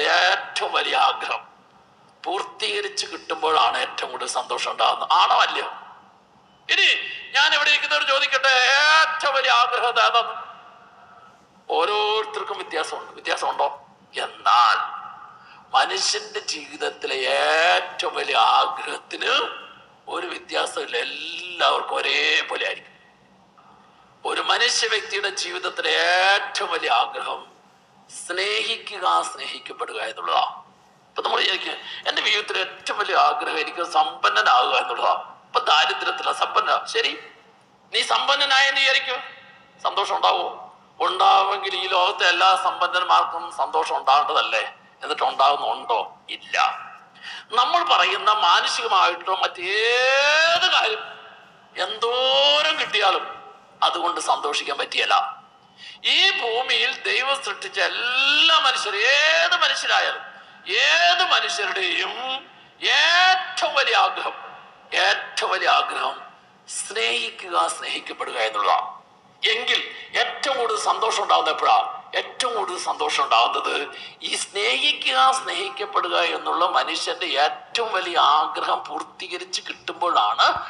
ഉണ്ടാകുന്നത് ഏറ്റവും വലിയ ആഗ്രഹം. പൂർത്തീകരിച്ച് കിട്ടുമ്പോഴാണ് ഏറ്റവും കൂടുതൽ സന്തോഷം ഉണ്ടാകുന്നത്. ആണോ അല്ലയോ? ഇനി ഞാൻ ഇവിടെ ഇരിക്കുന്നവർ ചോദിക്കട്ടെ ഏറ്റവും വലിയ ആഗ്രഹം ഏതാണ് ഓരോരുത്തർക്കും വ്യത്യാസമുണ്ട്. വ്യത്യാസമുണ്ടോ? എന്നാൽ മനുഷ്യന്റെ ജീവിതത്തിലെ ഏറ്റവും വലിയ ആഗ്രഹത്തിന് ഒരു വ്യത്യാസമില്ല. എല്ലാവർക്കും ഒരേപോലെ ആയിരിക്കും. ഒരു മനുഷ്യ വ്യക്തിയുടെ ജീവിതത്തിലെ ഏറ്റവും വലിയ ആഗ്രഹം സ്നേഹിക്കുക സ്നേഹിക്കപ്പെടുക എന്നുള്ളതാ. ഇപ്പൊ നമ്മൾ വിചാരിക്കുക എന്റെ ജീവിതത്തിൽ ഏറ്റവും വലിയ ആഗ്രഹം എനിക്ക് സമ്പന്നനാകുക എന്നുള്ളതാ. ഇപ്പൊ ദാരിദ്ര്യത്തില സമ്പന്ന ശരി നീ സമ്പന്നനായെന്ന് വിചാരിക്കുക സന്തോഷം ഉണ്ടാവോ? ഉണ്ടാവുമെങ്കിൽ ഈ ലോകത്തെ എല്ലാ സമ്പന്നന്മാർക്കും സന്തോഷം ഉണ്ടാകേണ്ടതല്ലേ? എന്നിട്ട് ഉണ്ടാകുന്നുണ്ടോ ഇല്ല. നമ്മൾ പറയുന്ന മാനസികമായിട്ടോ മറ്റേത് കാര്യം എന്തോരം കിട്ടിയാലും അതുകൊണ്ട് സന്തോഷിക്കാൻ പറ്റിയല്ല. ഈ ഭൂമിയിൽ ദൈവം സൃഷ്ടിച്ച എല്ലാ മനുഷ്യരും ഏത് മനുഷ്യരായാലും ഏത് മനുഷ്യരുടെയും ഏറ്റവും വലിയ ആഗ്രഹം ഏറ്റവും വലിയ ആഗ്രഹം സ്നേഹിക്കുക സ്നേഹിക്കപ്പെടുക എന്നുള്ളതാണ് എങ്കിൽ ഏറ്റവും കൂടുതൽ സന്തോഷം ഉണ്ടാകുന്ന എപ്പോഴാ? ഏറ്റവും കൂടുതൽ സന്തോഷം ഉണ്ടാകുന്നത് ഈ സ്നേഹിക്കുക സ്നേഹിക്കപ്പെടുക എന്നുള്ള മനുഷ്യന്റെ ഏറ്റവും വലിയ ആഗ്രഹം പൂർത്തീകരിച്ച് കിട്ടുമ്പോഴാണ്